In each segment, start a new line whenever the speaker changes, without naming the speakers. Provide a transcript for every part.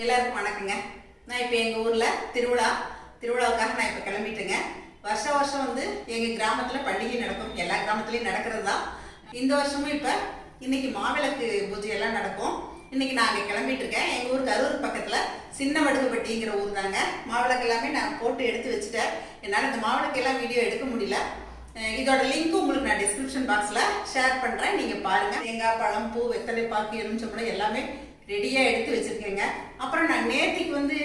எல்லாருக்கும் வணக்கங்க. நான் இப்போ எங்கள் ஊரில் திருவிழா திருவிழாவுக்காக நான் இப்போ கிளம்பிட்டேங்க. வருஷ வருஷம் வந்து எங்கள் கிராமத்தில் பண்டிகை நடக்கும். எல்லா கிராமத்துலேயும் நடக்கிறது தான் இந்த வருஷமும் இப்போ இன்னைக்கு மாவிளக்கு பூஜை எல்லாம் நடக்கும். இன்னைக்கு நான் அங்கே கிளம்பிட்டு இருக்கேன் எங்கள் ஊர் கரூர் பக்கத்தில் சின்ன வடுகுப்பட்டிங்கிற ஊர் தாங்க மாவிளக்கு எல்லாமே நான் போட்டு எடுத்து வச்சுட்டேன். என்னால் இந்த மாவிளக்கு எல்லாம் வீடியோ எடுக்க முடியல. இதோட லிங்க் உங்களுக்கு நான் டிஸ்கிரிப்ஷன் பாக்ஸில் ஷேர் பண்ணுறேன் நீங்கள் பாருங்கள் தேங்காய் பழம் பூ வெத்தலை பாக்கு எலுமிச்சம்பழம் எல்லாமே ரெடியாக எடுத்து வச்சுருக்கேங்க. அப்புறம் நான் நேற்றுக்கு வந்து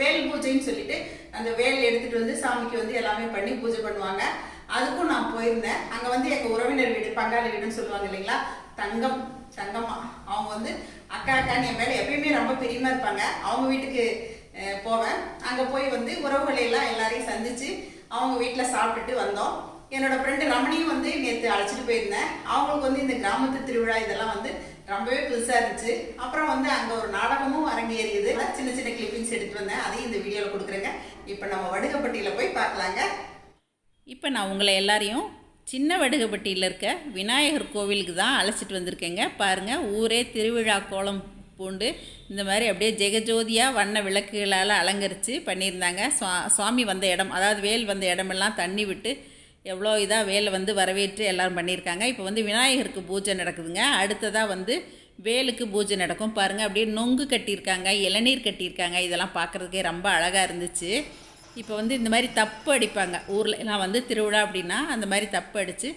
வேல் பூஜைன்னு சொல்லிட்டு அந்த வேல் எடுத்துகிட்டு வந்து சாமிக்கு வந்து எல்லாமே பண்ணி பூஜை பண்ணுவாங்க. அதுக்கும் நான் போயிருந்தேன். அங்கே வந்து எங்கள் உறவினர் வீடு பங்காளி வீடுன்னு சொல்லுவாங்க இல்லைங்களா? தங்கம் தங்கம்மா. அவங்க வந்து அக்கா அக்கான்னு என் மேலே எப்பயுமே ரொம்ப பிரியமாக இருப்பாங்க. அவங்க வீட்டுக்கு போவேன். அங்கே போய் வந்து உறவுகளை எல்லாம் எல்லாரையும் சந்திச்சு அவங்க வீட்டில் சாப்பிட்டுட்டு வந்தோம். என்னோட ஃப்ரெண்டு ரமணியும் வந்து நேற்று அழைச்சிட்டு போயிருந்தேன். அவங்களுக்கு வந்து இந்த கிராமத்து திருவிழா இதெல்லாம் வந்து ரொம்பவே புதுசாக இருந்துச்சு. அப்புறம் வந்து அங்கே ஒரு நாடகமும் அரங்கேறியது. சின்ன சின்ன கிளிப்பிங்ஸ் எடுத்து வந்தேன். அதையும் இந்த வீடியோவில் கொடுக்குறேங்க. இப்போ நம்ம வடுகப்பட்டியில் போய் பார்க்கலாங்க.
இப்போ நான் உங்களை எல்லாரையும் சின்ன வடுகப்பட்டியில் இருக்க விநாயகர் கோவிலுக்கு தான் அழைச்சிட்டு வந்திருக்கேங்க. பாருங்கள் ஊரே திருவிழா கோலம் பூண்டு இந்த மாதிரி அப்படியே ஜெகஜோதியாக வண்ண விளக்குகளால் அலங்கரித்து பண்ணியிருந்தாங்க. சுவாமி வந்த இடம் அதாவது வேல் வந்த இடமெல்லாம் தண்ணி விட்டு எவ்வளோ இதாக வேலை வந்து வரவேற்று எல்லோரும் பண்ணியிருக்காங்க. இப்போ வந்து விநாயகருக்கு பூஜை நடக்குதுங்க. அடுத்ததாக வந்து வேலுக்கு பூஜை நடக்கும். பாருங்கள் அப்படியே நொங்கு கட்டியிருக்காங்க இளநீர் கட்டியிருக்காங்க. இதெல்லாம் பார்க்குறதுக்கே ரொம்ப அழகாக இருந்துச்சு. இப்போ வந்து இந்த மாதிரி தப்பு அடிப்பாங்க. ஊரில் எல்லாம் வந்து திருவிழா அப்படின்னா அந்த மாதிரி தப்பு அடித்து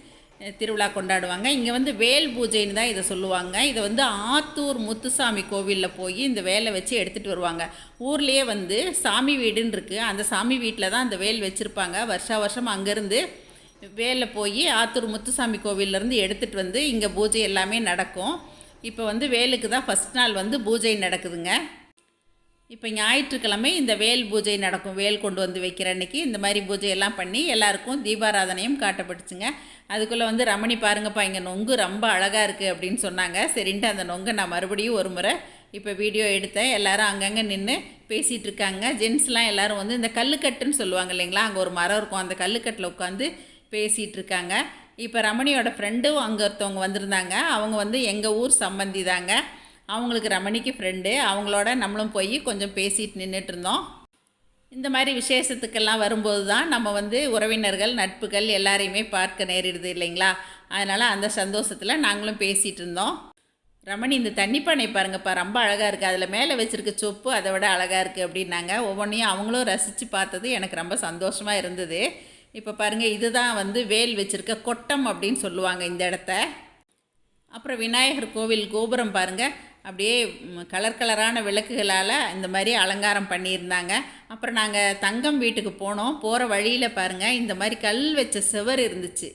திருவிழா கொண்டாடுவாங்க. இங்கே வந்து வேல் பூஜைன்னு தான் இதை சொல்லுவாங்க. இதை வந்து ஆத்தூர் முத்துசாமி கோவிலில் போய் இந்த வேலை வச்சு எடுத்துகிட்டு வருவாங்க. ஊர்லேயே வந்து சாமி வீடுன்னு இருக்குது அந்த சாமி வீட்டில் தான் அந்த வேல் வச்சுருப்பாங்க. வருஷா வருஷம் அங்கேருந்து வேலை போய் ஆத்தூர் முத்துசாமி கோவில்லேருந்து எடுத்துகிட்டு வந்து இங்கே பூஜை எல்லாமே நடக்கும். இப்போ வந்து வேலுக்கு தான் ஃபஸ்ட் நாள் வந்து பூஜை நடக்குதுங்க. இப்போ ஞாயிற்றுக்கிழமை இந்த வேல் பூஜை நடக்கும். வேல் கொண்டு வந்து வைக்கிற அன்னைக்கு இந்த மாதிரி பூஜையெல்லாம் பண்ணி எல்லாருக்கும் தீபாராதனையும் காட்டப்பட்டுச்சுங்க. அதுக்குள்ளே வந்து ரமணி பாருங்கப்பா இங்கே நொங்கு ரொம்ப அழகாக இருக்குது அப்படின்னு சொன்னாங்க. சரின்ட்டு அந்த நொங்கை நான் மறுபடியும் ஒரு முறை இப்போ வீடியோ எடுத்தேன். எல்லோரும் அங்கங்கே நின்று பேசிகிட்டு இருக்காங்க. ஜென்ஸ்லாம் எல்லோரும் வந்து இந்த கல்லுக்கட்டுன்னு சொல்லுவாங்க இல்லைங்களா? அங்கே ஒரு மரம் இருக்கும். அந்த கல்லுக்கட்டில் உட்காந்து பேசிகிட்டு இருக்காங்க இப்போ ரமணியோட ஃப்ரெண்டும் அங்கே ஒருத்தவங்க வந்திருந்தாங்க. அவங்க வந்து எங்கள் ஊர் சம்பந்தி தாங்க. அவங்களுக்கு ரமணிக்கு ஃப்ரெண்டு அவங்களோட நம்மளும் போய் கொஞ்சம் பேசிட்டு நின்றுட்டு இருந்தோம் இந்த மாதிரி விசேஷத்துக்கெல்லாம் வரும்போது தான் நம்ம வந்து உறவினர்கள் நட்புகள் எல்லாரையுமே பார்க்க நேரிடுது இல்லைங்களா? அதனால் அந்த சந்தோஷத்தில் நாங்களும் பேசிகிட்டு இருந்தோம் ரமணி இந்த தண்ணி பானை பாருங்கப்பா ரொம்ப அழகாக இருக்குது அதில் மேலே வச்சுருக்க சொப்பு அதை விட அழகாக இருக்குது அப்படின்னாங்க. ஒவ்வொன்றையும் அவங்களும் ரசித்து பார்த்தது எனக்கு ரொம்ப சந்தோஷமாக இருந்தது. இப்போ பாருங்கள் இதுதான் வந்து வேல் வச்சுருக்க கொட்டம் அப்படின்னு சொல்லுவாங்க இந்த இடத்த. அப்புறம் விநாயகர் கோவில் கோபுரம் பாருங்கள் அப்படியே கலர் கலரான விளக்குகளால் இந்த மாதிரி அலங்காரம் பண்ணியிருந்தாங்க. அப்புறம் நாங்கள் தங்கம் வீட்டுக்கு போனோம் போகிற வழியில் பாருங்கள் இந்த மாதிரி கல் வச்ச சுவர் இருந்துச்சு.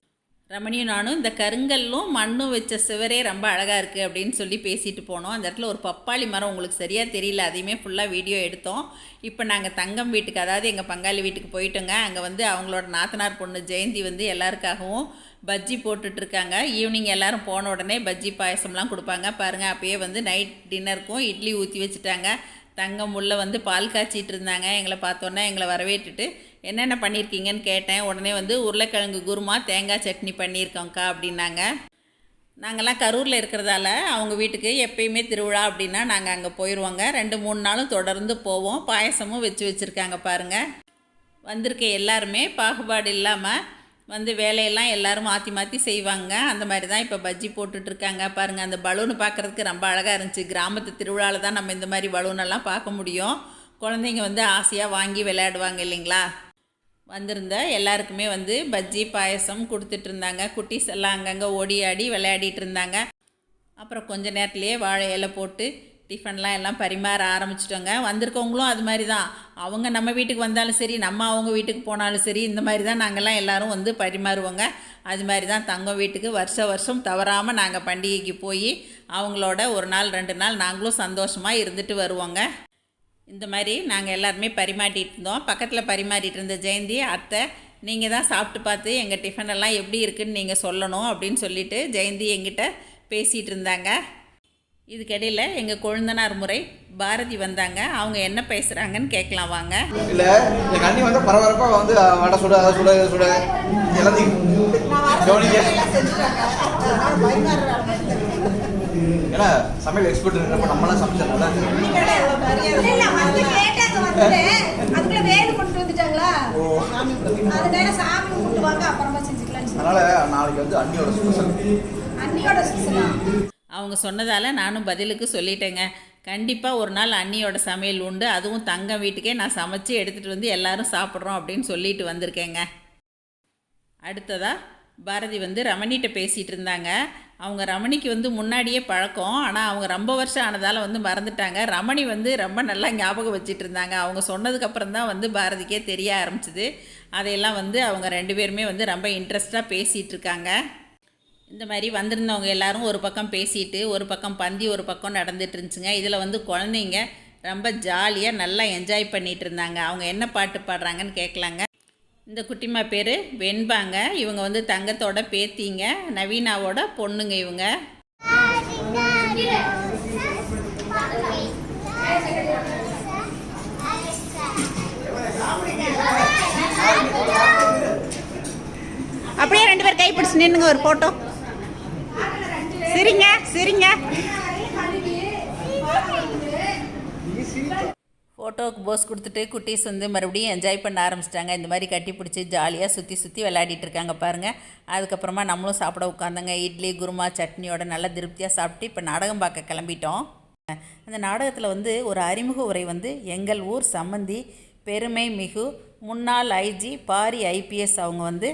ரமணியும் நானும் இந்த கருங்கல்லும் மண்ணும் வச்ச சுவரே ரொம்ப அழகாக இருக்குது அப்படின்னு சொல்லி பேசிட்டு போனோம். அந்த இடத்துல ஒரு பப்பாளி மரம் உங்களுக்கு சரியாக தெரியல அதையுமே ஃபுல்லாக வீடியோ எடுத்தோம். இப்போ நாங்கள் தங்கம் வீட்டுக்கு அதாவது எங்கள் பங்காளி வீட்டுக்கு போயிட்டோங்க. அங்கே வந்து அவங்களோட நாத்தனார் பொண்ணு ஜெயந்தி வந்து எல்லாருக்காகவும் பஜ்ஜி போட்டுட்ருக்காங்க ஈவினிங் எல்லோரும் போன உடனே பஜ்ஜி பாயசம்லாம் கொடுப்பாங்க. பாருங்கள் அப்பயே வந்து நைட் டின்னருக்கும் இட்லி ஊற்றி வச்சுட்டாங்க. தங்கம் உள்ளே வந்து பால் காய்ச்சிட்டு இருந்தாங்க. எங்களை பார்த்தோன்னே எங்களை வரவேற்றுட்டு என்னென்ன பண்ணியிருக்கீங்கன்னு கேட்டேன். உடனே வந்து உருளைக்கிழங்கு குருமா தேங்காய் சட்னி பண்ணியிருக்கோங்க்கா அப்படின்னாங்க. நாங்கள்லாம் கரூரில் இருக்கிறதால அவங்க வீட்டுக்கு எப்பயுமே திருவிழா அப்படின்னா நாங்கள் அங்கே போயிடுவோங்க ரெண்டு மூணு நாளும் தொடர்ந்து போவோம். பாயசமும் வச்சு வச்சுருக்காங்க பாருங்கள் வந்திருக்க எல்லாருமே பாகுபாடு இல்லாமல் வந்து வேலையெல்லாம் எல்லாரும் மாற்றி மாற்றி செய்வாங்க. அந்த மாதிரி தான் இப்போ பஜ்ஜி போட்டுட்ருக்காங்க. பாருங்கள் அந்த பலூன் பார்க்குறதுக்கு ரொம்ப அழகாக இருந்துச்சு. கிராமத்து திருவிழாவில் தான் நம்ம இந்த மாதிரி பலூனெல்லாம் பார்க்க முடியும். குழந்தைங்க வந்து ஆசையாக வாங்கி விளையாடுவாங்க இல்லைங்களா? வந்திருந்த எல்லாருக்குமே வந்து பஜ்ஜி பாயசம் கொடுத்துட்டு இருந்தாங்க குட்டீஸ் எல்லாம் அங்கங்கே ஓடி ஆடி விளையாடிட்டு இருந்தாங்க அப்புறம் கொஞ்ச நேரத்துலேயே வாழை இலை போட்டு டிஃபன்லாம் எல்லாம் பரிமாற ஆரம்பிச்சிட்டோங்க. வந்திருக்கவங்களும் அது மாதிரி தான் அவங்க நம்ம வீட்டுக்கு வந்தாலும் சரி நம்ம அவங்க வீட்டுக்கு போனாலும் சரி இந்த மாதிரி தான் நாங்கள்லாம் எல்லாரும் வந்து பரிமாறுவோங்க. அது மாதிரி தான் தங்கம் வீட்டுக்கு வருஷ வருஷம் தவறாமல் நாங்கள் பண்டிகைக்கு போய் அவங்களோட ஒரு நாள் ரெண்டு நாள் நாங்களும் சந்தோஷமாக இருந்துட்டு வருவோங்க. இந்த மாதிரி நாங்கள் எல்லாருமே பரிமாட்டிகிட்டு இருந்தோம். பக்கத்தில் பரிமாறிட்டு இருந்த ஜெயந்தி அத்தை நீங்கள் தான் சாப்பிட்டு பார்த்து எங்கள் டிஃபன் எல்லாம் எப்படி இருக்குன்னு நீங்கள் சொல்லணும் அப்படின்னு சொல்லிட்டு ஜெயந்தி எங்கிட்ட பேசிகிட்டு இருந்தாங்க. இதுக்கிடையில் எங்கள் கொழுந்தனார் முறை பாரதி வந்தாங்க அவங்க என்ன பேசுகிறாங்கன்னு கேட்கலாம் வாங்க
இல்ல எங்க அண்ணி வந்து பரபரப்பா வந்து வடை சுட அதை சுட இதை சுட எல்லாத்தையும் கவனிக்க ஏன்னா சமையல் எக்ஸ்பர்ட் நம்ம நம்மளாம் சமைச்சா நல்லா இருக்கு.
இல்ல, வந்து கேட்டாங்க வந்துட்டேன். அதுக்குள்ள வேலு கொண்டு வந்துட்டாங்களா? அதனால
நாளைக்கு வந்து அண்ணியோட ஸ்பெஷல்
அன்னியோட சுசலா.
அவங்க சொன்னதால் நானும் பதிலுக்கு சொல்லிட்டேங்க. கண்டிப்பாக ஒரு நாள் அண்ணியோட சமையல் உண்டு. அதுவும் தங்கம் வீட்டுக்கே நான் சமைச்சு எடுத்துகிட்டு வந்து எல்லாரும் சாப்பிட்றோம் அப்படின்னு சொல்லிட்டு வந்திருக்கேங்க. அடுத்ததாக பாரதி வந்து ரமணிகிட்ட பேசிகிட்டு இருந்தாங்க. அவங்க ரமணிக்கு வந்து முன்னாடியே பழக்கம். ஆனால் அவங்க ரொம்ப வருஷம் ஆனதால் வந்து மறந்துட்டாங்க. ரமணி வந்து ரொம்ப நல்லா ஞாபகம் வச்சுட்டு இருந்தாங்க. அவங்க சொன்னதுக்கப்புறம் தான் வந்து பாரதிக்கே தெரிய ஆரம்பிச்சிது. அதையெல்லாம் வந்து அவங்க ரெண்டு பேருமே வந்து ரொம்ப இன்ட்ரெஸ்டாக பேசிகிட்டு இருக்காங்க. இந்த மாதிரி வந்திருந்தவங்க எல்லாரும் ஒரு பக்கம் பேசிட்டு ஒரு பக்கம் பந்தி ஒரு பக்கம் நடந்துட்டு இருந்துச்சுங்க. இதில் வந்து குழந்தைங்க ரொம்ப ஜாலியாக நல்லா என்ஜாய் பண்ணிட்டு இருந்தாங்க. அவங்க என்ன பாட்டு பாடுறாங்கன்னு கேட்கலாங்க இந்த குட்டிமா பேர் வெண்பாங்க. இவங்க வந்து தங்கத்தோட பேத்திங்க. நவீனாவோட பொண்ணுங்க இவங்க. அப்படியே ரெண்டு பேர் கைப்பிடிச்சு நின்னுங்க ஒரு ஃபோட்டோ சரிங்க சரிங்க. ஃபோட்டோவுக்கு போஸ் கொடுத்துட்டு குட்டீஸ் வந்து மறுபடியும் என்ஜாய் பண்ண ஆரம்பிச்சிட்டாங்க. இந்த மாதிரி கட்டி பிடிச்சி ஜாலியாக சுற்றி சுற்றி விளையாடிட்டு இருக்காங்க பாருங்கள் அதுக்கப்புறமா நம்மளும் சாப்பிட உட்காந்தங்க இட்லி குருமா சட்னியோட நல்லா திருப்தியாக சாப்பிட்டு இப்போ நாடகம் பார்க்க கிளம்பிட்டோம். அந்த நாடகத்தில் வந்து ஒரு அறிமுக உரை வந்து எங்கள் ஊர் சம்மந்தி பெருமை மிகு முன்னாள் ஐஜி பாரி ஐபிஎஸ் அவங்க வந்து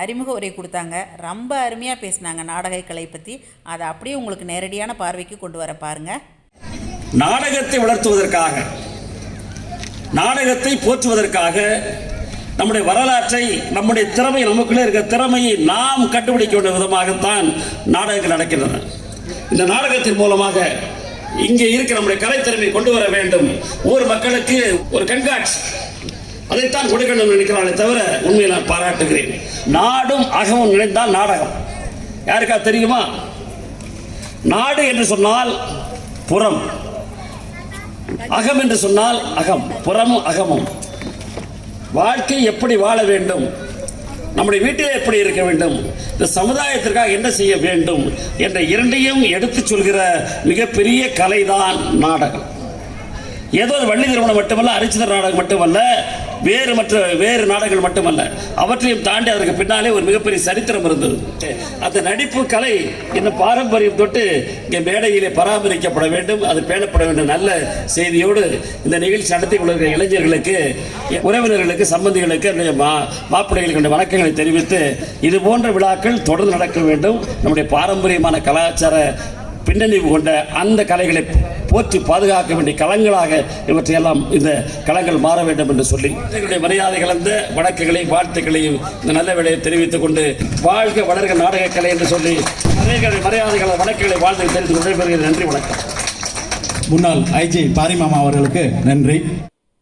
அறிமுக உரை கொடுத்தாங்க. ரொம்ப அருமையாக பேசினாங்க நாடகக்கலை பற்றி அதை அப்படியே உங்களுக்கு நேரடியான பார்வைக்கு கொண்டு வர பாருங்கள்
நாடகத்தை வளர்த்துவதற்காக நாடகத்தை போற்றுவதற்காக நம்முடைய வரலாற்றை நம்முடைய திறமை நமக்குள்ளே இருக்கிற திறமையை நாம் கண்டுபிடிக்க வேண்டிய விதமாகத்தான் நாடகங்கள் நடக்கின்றன. இந்த நாடகத்தின் மூலமாக இங்கே இருக்கிற நம்முடைய கலைத்திறமை கொண்டு வர வேண்டும். ஊர் மக்களுக்கு ஒரு கண்காட்சி அதைத்தான் கொடுக்கணும் நினைக்கிறானே தவிர உண்மையை நான் பாராட்டுகிறேன். நாடும் அகமும் நினைத்தால் நாடகம். யாருக்கா தெரியுமா? நாடு என்று சொன்னால் புறம். அகம் என்று சொன்னால் அகம். புறமும் அகமும். வாழ்க்கை எப்படி வாழ வேண்டும்? நம்முடைய வீட்டில் எப்படி இருக்க வேண்டும்? இந்த சமுதாயத்திற்காக என்ன செய்ய வேண்டும்? என்ற இரண்டையும் எடுத்துச் சொல்கிற மிகப்பெரிய கலைதான் நாடகம். ஏதோ ஒரு வள்ளி திருமணம் மட்டுமல்ல அரிச்சிதர் நாடகம் மட்டுமல்ல வேறு மற்ற வேறு நாடகங்கள் மட்டுமல்ல அவற்றையும் தாண்டி அதற்கு பின்னாலே ஒரு மிகப்பெரிய சரித்திரம் இருந்தது. அந்த நடிப்பு கலை இந்த பாரம்பரியம் தொட்டு இங்கே மேடையிலே பராமரிக்கப்பட வேண்டும் அது பேணப்பட வேண்டும். நல்ல செய்தியோடு இந்த நிகழ்ச்சி நடத்தி கொண்டிருக்கிற இளைஞர்களுக்கு உறவினர்களுக்கு சம்பந்திகளுக்கு என்னுடைய மா மாப்பிள்ளைகளுக்கு வணக்கங்களை தெரிவித்து இது போன்ற விழாக்கள் தொடர்ந்து நடக்க வேண்டும். நம்முடைய பாரம்பரியமான கலாச்சார பின்னணி கொண்ட அந்த கலைகளை போற்றி பாதுகாக்க வேண்டிய களங்களாக இவற்றையெல்லாம் இந்த களங்கள் மாற வேண்டும் என்று சொல்லி எங்களுடைய மரியாதை கலந்த வணக்கங்களையும் வாழ்த்துக்களையும் இந்த நல்ல வேலையை தெரிவித்துக் கொண்டு வாழ்க வளர்க நாடக கலை என்று சொல்லி அநேக மரியாதைகளை வணக்கங்களை வாழ்த்து தெரிவித்துக் கொண்டு. நன்றி வணக்கம்.
முன்னாள் ஐஜி பாரிமாமா அவர்களுக்கு நன்றி.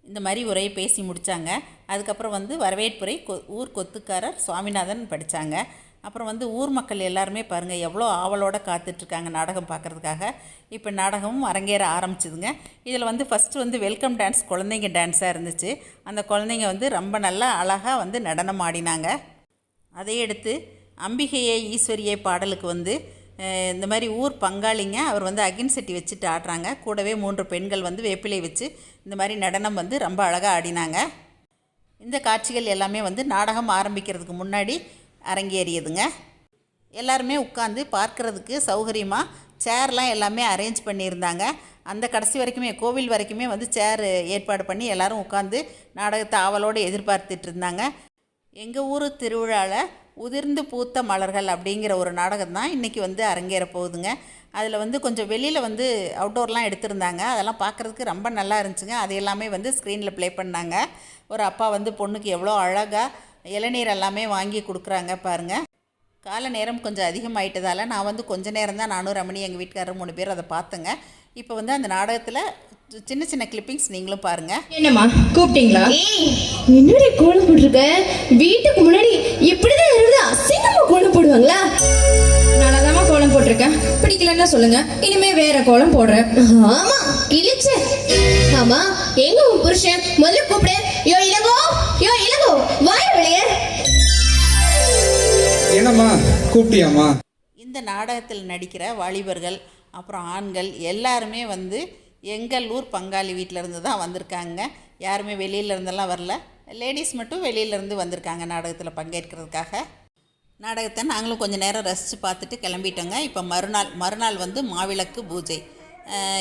இந்த மாதிரி உரையை பேசி முடித்தாங்க அதுக்கப்புறம் வந்து வரவேற்புரை கொ ஊர் கொத்துக்காரர் சுவாமிநாதன் படித்தாங்க அப்புறம் வந்து ஊர் மக்கள் எல்லாருமே பாருங்கள் எவ்வளோ ஆவலோட காத்துட்ருக்காங்க நாடகம் பார்க்குறதுக்காக இப்போ நாடகமும் அரங்கேற ஆரம்பிச்சிதுங்க. இதில் வந்து ஃபஸ்ட்டு வந்து வெல்கம் டான்ஸ் குழந்தைங்க டான்ஸாக இருந்துச்சு. அந்த குழந்தைங்க வந்து ரொம்ப நல்லா அழகாக வந்து நடனம் ஆடினாங்க. அதை எடுத்து அம்பிகையே ஈஸ்வரியே பாடலுக்கு வந்து இந்த மாதிரி ஊர் பங்காளிங்க அவர் வந்து அகின் செட்டி வச்சுட்டு ஆடுறாங்க. கூடவே மூன்று பெண்கள் வந்து வேப்பிலை வச்சு இந்த மாதிரி நடனம் வந்து ரொம்ப அழகாக ஆடினாங்க. இந்த காட்சிகள் எல்லாமே வந்து நாடகம் ஆரம்பிக்கிறதுக்கு முன்னாடி அரங்கேறியதுங்க. எல்லாருமே உட்காந்து பார்க்கறதுக்கு சௌகரியமாக சேர்லாம் எல்லாமே அரேஞ்ச் பண்ணியிருந்தாங்க. அந்த கடைசி வரைக்குமே கோவில் வரைக்குமே வந்து சேர் ஏற்பாடு பண்ணி எல்லாரும் உட்காந்து நாடகத்தை ஆவலோடு எதிர்பார்த்துட்டு இருந்தாங்க. எங்கள் ஊர் திருவிழாவில் உதிர்ந்து பூத்த மலர்கள் அப்படிங்கிற ஒரு நாடகம் தான் இன்றைக்கி வந்து அரங்கேற போகுதுங்க. அதில் வந்து கொஞ்சம் வெளியில் வந்து அவுட்டோர்லாம் எடுத்திருந்தாங்க. அதெல்லாம் பார்க்குறதுக்கு ரொம்ப நல்லா இருந்துச்சுங்க. அது எல்லாமே வந்து ஸ்க்ரீனில் ப்ளே பண்ணாங்க. ஒரு அப்பா வந்து பொண்ணுக்கு எவ்வளோ அழகாக இளநீர் எல்லாமே வாங்கி கொடுக்குறாங்க பாருங்கள் கால நேரம் கொஞ்சம் அதிகமாயிட்டதால நான் வந்து கொஞ்ச நேரம் தான் நானும் ரமணி எங்கள் வீட்டுக்காரர் மூணு பேர் அதை பார்த்தேங்க. இப்போ வந்து அந்த நாடகத்தில் சின்ன சின்ன கிளிப்பிங்ஸ் நீங்களும் பாருங்கள்
என்னம்மா கூப்பிட்டீங்களா? என்னடி கோலம் போட்டிருக்க? வீட்டுக்கு முன்னாடி எப்படிதான் இருக்குது அசிங்கமா கோலம் போடுவாங்களா? நல்லாதாம்மா கோலம் போட்டிருக்கேன் பிடிக்கலன்னா சொல்லுங்க. இனிமே வேற கோலம் போடுறேன்.
ஆமா இழிச்ச ஆமா எங்க உன் புருஷன்? முதல்ல கூப்பிடு.
என்னம்மா? கூப்பிட்டியாம்மா?
இந்த நாடகத்தில் நடிக்கிற வாலிபர்கள் அப்புறம் ஆண்கள் எல்லாருமே வந்து எங்கள் ஊர் பங்காளி வீட்டில் இருந்து தான் வந்திருக்காங்க. யாருமே வெளியிலேருந்தெல்லாம் வரல. லேடிஸ் மட்டும் வெளியிலேருந்து வந்திருக்காங்க நாடகத்தில் பங்கேற்கிறதுக்காக. நாடகத்தை நாங்களும் கொஞ்சம் நேரம் ரசித்து பார்த்துட்டு கிளம்பிட்டோங்க. இப்போ மறுநாள் மறுநாள் வந்து மாவிளக்கு பூஜை.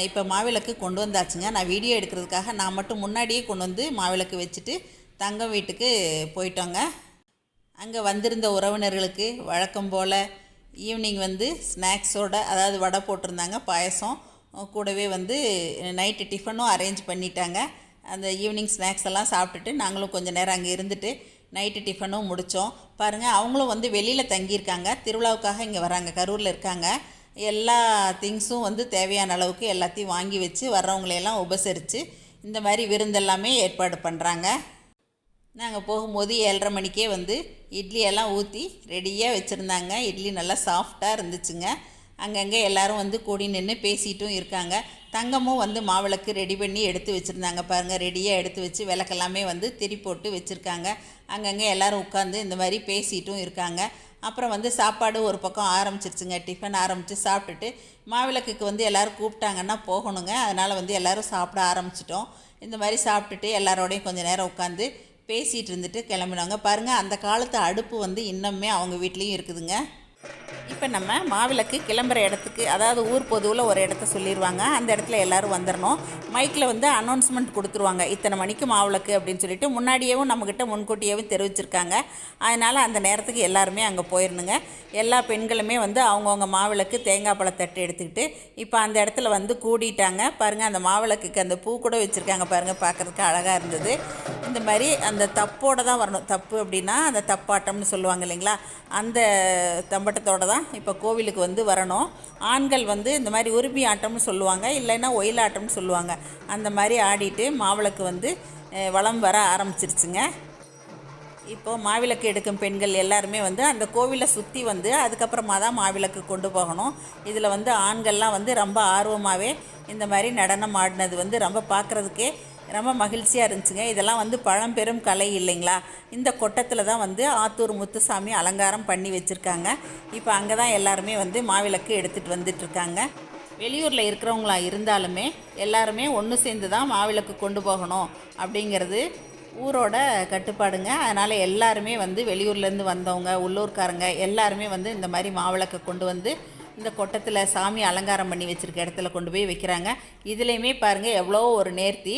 இப்போ மாவிளக்கு கொண்டு வந்தாச்சுங்க. நான் வீடியோ எடுக்கிறதுக்காக நான் மட்டும் முன்னாடியே கொண்டு வந்து மாவிளக்கு வச்சுட்டு தங்கம் வீட்டுக்கு போயிட்டோங்க. அங்கே வந்திருந்த உறவினர்களுக்கு வழக்கம் போல் ஈவினிங் வந்து ஸ்நாக்ஸோட அதாவது வடை போட்டிருந்தாங்க பாயசம் கூடவே வந்து நைட்டு டிஃபனும் அரேஞ்ச் பண்ணிட்டாங்க. அந்த ஈவினிங் ஸ்நாக்ஸ் எல்லாம் சாப்பிட்டுட்டு நாங்களும் கொஞ்சம் நேரம் அங்கே இருந்துட்டு நைட்டு டிஃபனும் முடித்தோம் பாருங்கள் அவங்களும் வந்து வெளியில் தங்கியிருக்காங்க. திருவிழாவுக்காக இங்கே வராங்க கரூரில் இருக்காங்க. எல்லா திங்ஸும் வந்து தேவையான அளவுக்கு எல்லாத்தையும் வாங்கி வச்சு வர்றவங்களையெல்லாம் உபசரித்து இந்த மாதிரி விருந்தெல்லாமே ஏற்பாடு பண்ணுறாங்க நாங்கள் போகும்போது ஏழரை மணிக்கே வந்து இட்லியெல்லாம் ஊற்றி ரெடியாக வச்சுருந்தாங்க. இட்லி நல்லா சாஃப்டாக இருந்துச்சுங்க. அங்கங்கே எல்லாரும் வந்து கூடி நின்று பேசிட்டும் இருக்காங்க. தங்கமும் வந்து மாவிளக்கு ரெடி பண்ணி எடுத்து வச்சுருந்தாங்க பாருங்கள் ரெடியாக எடுத்து வச்சு விளக்கெல்லாமே வந்து திரி போட்டு வச்சுருக்காங்க. அங்கங்கே எல்லோரும் உட்காந்து இந்த மாதிரி பேசிட்டும் இருக்காங்க. அப்புறம் வந்து சாப்பாடு ஒரு பக்கம் ஆரம்பிச்சிருச்சுங்க. டிஃபன் ஆரம்பித்து சாப்பிட்டுட்டு மாவிளக்குக்கு வந்து எல்லோரும் கூப்பிட்டாங்கன்னா போகணுங்க. அதனால் வந்து எல்லோரும் சாப்பிட ஆரம்பிச்சிட்டோம். இந்த மாதிரி சாப்பிட்டுட்டு எல்லாரோடையும் கொஞ்சம் நேரம் உட்காந்து பேசிகிட்டு இருந்துட்டு கிளம்பினாங்க. பாருங்கள் அந்த காலத்து அடுப்பு வந்து இன்னுமே அவங்க வீட்லேயும் இருக்குதுங்க. இப்போ நம்ம மாவிளக்கு கிளம்புற இடத்துக்கு அதாவது ஊர் பொதுவில் ஒரு இடத்த சொல்லிடுவாங்க அந்த இடத்துல எல்லாரும் வந்துடணும் மைக்கில் வந்து அனௌன்ஸ்மெண்ட் கொடுத்துருவாங்க. இத்தனை மணிக்கு மாவிளக்கு அப்படின்னு சொல்லிட்டு முன்னாடியேவும் நம்மக்கிட்ட முன்கூட்டியேவும் தெரிவிச்சிருக்காங்க. அதனால் அந்த நேரத்துக்கு எல்லாருமே அங்கே போயிடணுங்க எல்லா பெண்களுமே வந்து அவங்கவுங்க மாவிளக்கு தேங்காய் பழத்தட்டு எடுத்துக்கிட்டு இப்போ அந்த இடத்துல வந்து கூடிட்டாங்க. பாருங்கள் அந்த மாவிளக்குக்கு அந்த பூ கூட வச்சுருக்காங்க. பாருங்கள் பார்க்குறதுக்கு அழகாக இருந்தது. இந்த மாதிரி அந்த தப்போடு தான் வரணும். தப்பு அப்படின்னா அந்த தப்பாட்டம்னு சொல்லுவாங்க இல்லைங்களா? அந்த தம்பட்டத்தோடு தான் இப்போ கோவிலுக்கு வந்து வரணும். ஆண்கள் வந்து இந்த மாதிரி உருமி ஆட்டம்னு சொல்லுவாங்க. இல்லைன்னா ஒயிலாட்டம்னு சொல்லுவாங்க. அந்த மாதிரி ஆடிட்டு மாவிளக்கு வந்து வளம் வர ஆரம்பிச்சிருச்சுங்க. இப்போது மாவிளக்கு எடுக்கும் பெண்கள் எல்லாருமே வந்து அந்த கோவிலை சுற்றி வந்து அதுக்கப்புறமா தான் மாவிளக்கு கொண்டு போகணும். இதில் வந்து ஆண்கள்லாம் வந்து ரொம்ப ஆர்வமாகவே இந்த மாதிரி நடனம் ஆடினது வந்து ரொம்ப பார்க்குறதுக்கே ரொம்ப மகிழ்ச்சியாக இருந்துச்சுங்க. இதெல்லாம் வந்து பழம்பெரும் கலை இல்லைங்களா? இந்த கொட்டத்தில் தான் வந்து ஆத்தூர் முத்துசாமி அலங்காரம் பண்ணி வச்சுருக்காங்க. இப்போ அங்கே தான் எல்லாருமே வந்து மாவிளக்கு எடுத்துகிட்டு வந்துட்டுருக்காங்க வெளியூரில் இருக்கிறவங்களா இருந்தாலுமே எல்லாருமே ஒன்று சேர்ந்து தான் மாவிளக்கு கொண்டு போகணும் அப்படிங்கிறது ஊரோட கட்டுப்பாடுங்க. அதனால் எல்லாருமே வந்து வெளியூர்லேருந்து வந்தவங்க உள்ளூர்காரங்க எல்லாருமே வந்து இந்த மாதிரி மாவிளக்கை கொண்டு வந்து இந்த கொட்டத்தில் சாமி அலங்காரம் பண்ணி வச்சுருக்க இடத்துல கொண்டு போய் வைக்கிறாங்க. இதுலேயுமே பாருங்கள் எவ்வளோ ஒரு நேர்த்தி.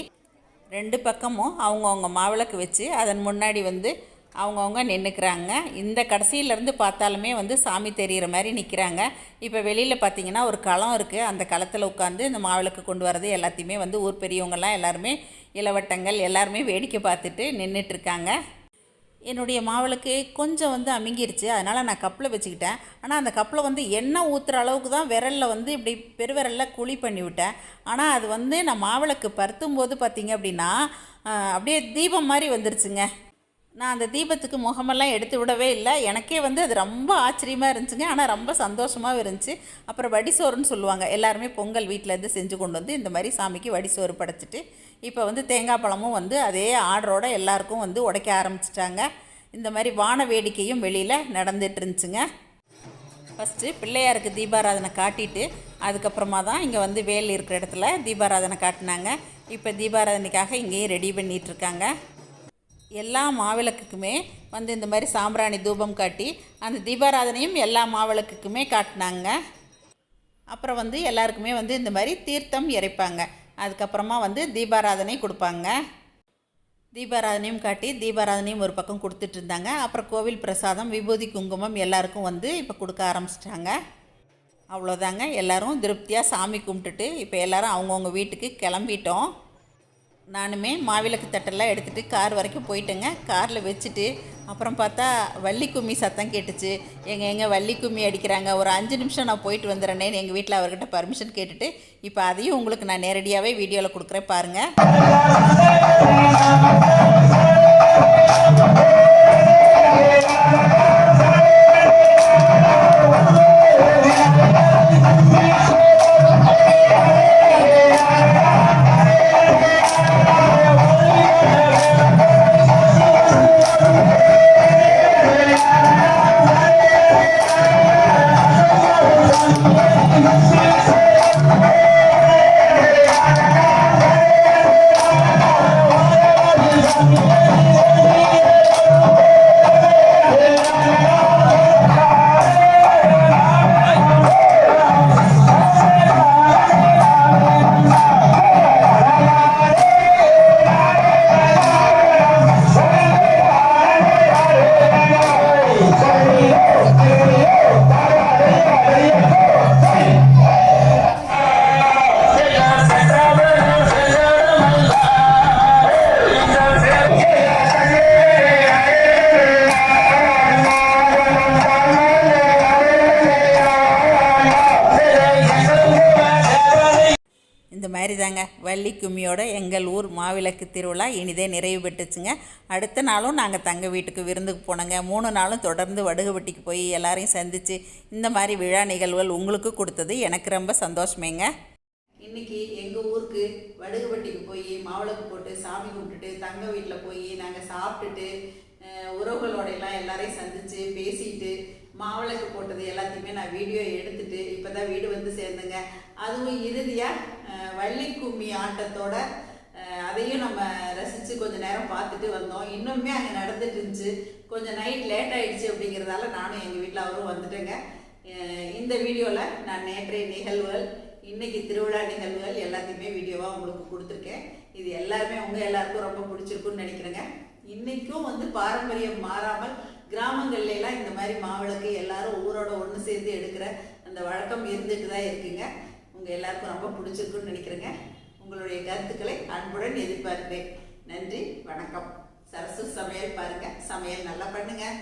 ரெண்டு பக்கமும் அவங்கவுங்க மாவிளக்கு வச்சு அதன் முன்னாடி வந்து அவங்கவுங்க நின்றுக்கிறாங்க இந்த கடைசியிலேருந்து பார்த்தாலுமே வந்து சாமி தெரிகிற மாதிரி நிற்கிறாங்க இப்போ வெளியில் பார்த்தீங்கன்னா ஒரு களம் இருக்குது அந்த களத்தில் உட்காந்து இந்த மாவிளக்கு கொண்டு வரது எல்லாத்தையுமே வந்து ஊர் பெரியவங்கெல்லாம் எல்லாருமே இளவட்டங்கள் எல்லாருமே வேடிக்கை பார்த்துட்டு நின்றுட்டுருக்காங்க என்னுடைய மாவிளக்கு கொஞ்சம் வந்து அமுங்கிருச்சு. அதனால் நான் கப்பில் வச்சுக்கிட்டேன். ஆனால் அந்த கப்பில் வந்து எண்ணெய் ஊற்றுற அளவுக்கு தான் விரலில் வந்து இப்படி பெருவிரலில் குழி பண்ணி விட்டேன். ஆனால் அது வந்து நான் மாவிளக்கு பருத்தும் போது பார்த்திங்க அப்படின்னா அப்படியே தீபம் மாதிரி வந்துருச்சுங்க. நான் அந்த தீபத்துக்கு முகமெல்லாம் எடுத்து விடவே இல்லை. எனக்கே வந்து அது ரொம்ப ஆச்சரியமாக இருந்துச்சுங்க. ஆனால் ரொம்ப சந்தோஷமாகவும் இருந்துச்சு. அப்புறம் வடிசோறுன்னு சொல்லுவாங்க. எல்லாருமே பொங்கல் வீட்டிலேருந்து செஞ்சு கொண்டு வந்து இந்த மாதிரி சாமிக்கு வடிசோறு படைச்சிட்டு இப்போ வந்து தேங்காய் பழமும் வந்து அதே ஆர்டரோடு எல்லாருக்கும் வந்து உடைக்க ஆரம்பிச்சிட்டாங்க. இந்த மாதிரி வான வேடிக்கையும் வெளியில் நடந்துட்டு இருந்துச்சுங்க. ஃபஸ்ட்டு பிள்ளையாருக்கு தீபாராதனை காட்டிட்டு அதுக்கப்புறமா தான் இங்கே வந்து வேல் இருக்கிற இடத்துல தீபாராதனை காட்டினாங்க. இப்போ தீபாராதனைக்காக இங்கேயும் ரெடி பண்ணிகிட்ருக்காங்க இருக்காங்க. எல்லா மாவிளக்குக்குமே வந்து இந்த மாதிரி சாம்பிராணி தூபம் காட்டி அந்த தீபாராதனையும் எல்லா மாவிளக்குக்குமே காட்டினாங்க. அப்புறம் வந்து எல்லாருக்குமே வந்து இந்த மாதிரி தீர்த்தம் இறைப்பாங்க. அதுக்கப்புறமா வந்து தீபாராதனை கொடுப்பாங்க. தீபாராதனையும் காட்டி தீபாராதனையும் ஒரு பக்கம் கொடுத்துட்டு இருந்தாங்க அப்புறம் கோவில் பிரசாதம் விபூதி குங்குமம் எல்லாருக்கும் வந்து இப்போ கொடுக்க ஆரம்பிச்சிட்டாங்க. அவ்வளோதாங்க. எல்லாரும் திருப்தியாக சாமி கும்பிட்டுட்டு இப்போ எல்லோரும் அவங்கவுங்க வீட்டுக்கு கிளம்பிட்டோம். நானுமே மாவிளக்கு தட்டெல்லாம் எடுத்துகிட்டு கார் வரைக்கும் போயிட்டேங்க. காரில் வச்சுட்டு அப்புறம் பார்த்தா வள்ளி கும்மி சத்தம் கேட்டுச்சு. எங்கள் எங்கே வள்ளி கும்மி அடிக்கிறாங்க. ஒரு அஞ்சு நிமிஷம் நான் போயிட்டு வந்துடுறேன்னு எங்கள் வீட்டில் அவர்கிட்ட பர்மிஷன் கேட்டுட்டு இப்போ அதையும் உங்களுக்கு நான் நேரடியாகவே வீடியோவில் கொடுக்குறேன் பாருங்கள்
Brasil!
வள்ளி கும்மியோட எங்கள் ஊர் மாவிளக்கு திருவிழா இனிதே நிறைவு பெற்றுச்சுங்க. அடுத்த நாளும் நாங்கள் தங்க வீட்டுக்கு விருந்துக்கு போனோங்க. மூணு நாளும் தொடர்ந்து வடுகபட்டிக்கு போய் எல்லாரையும் சந்தித்து இந்த மாதிரி விழா நிகழ்வுகள் உங்களுக்கு கொடுத்தது எனக்கு ரொம்ப சந்தோஷமேங்க.
இன்னைக்கு எங்கள் ஊருக்கு வடுகுபட்டிக்கு போய் மாவிளக்கு போட்டு சாமி கும்பிட்டுட்டு தங்க வீட்டில் போய் நாங்கள் சாப்பிட்டுட்டு உறவுகளோடையெல்லாம் எல்லாரையும் சந்திச்சு பேசிட்டு மாவிளக்கு போட்டது எல்லாத்தையுமே நான் வீடியோ எடுத்துட்டு இப்போ தான் வீடு வந்து சேர்ந்தேங்க. அதுவும் இறுதியாக வள்ளி கும்மி ஆட்டத்தோட அதையும் நம்ம ரசித்து கொஞ்சம் நேரம் பார்த்துட்டு வந்தோம். இன்னுமே அங்கே நடந்துட்டு இருந்துச்சு. கொஞ்சம் நைட் லேட் ஆயிடுச்சு அப்படிங்கிறதால நானும் எங்கள் வீட்டில் அவரும் வந்துட்டேங்க. இந்த வீடியோவில் நான் நேற்றைய நிகழ்வுகள் இன்றைக்கி திருவிழா நிகழ்வுகள் எல்லாத்தையுமே வீடியோவாக உங்களுக்கு கொடுத்துருக்கேன். இது எல்லாருமே உங்கள் எல்லாருக்கும் ரொம்ப பிடிச்சிருக்குன்னு நினைக்கிறேங்க. இன்றைக்கும் வந்து பாரம்பரியம் மாறாமல் கிராமங்கள்லாம் இந்த மாதிரி மாவிளக்கு எல்லாரும் ஊரோட ஒன்று சேர்ந்து எடுக்கிற அந்த வழக்கம் இருந்துட்டு தான் இருக்குங்க. உங்கள் எல்லாருக்கும் ரொம்ப பிடிச்சிருக்குன்னு நினைக்கிறேங்க. உங்களுடைய கருத்துக்களை அன்புடன் எதிர்பார்ப்பேன். நன்றி வணக்கம். சரசு சமையல் பாருங்கள் சமையல் நல்லா பண்ணுங்கள்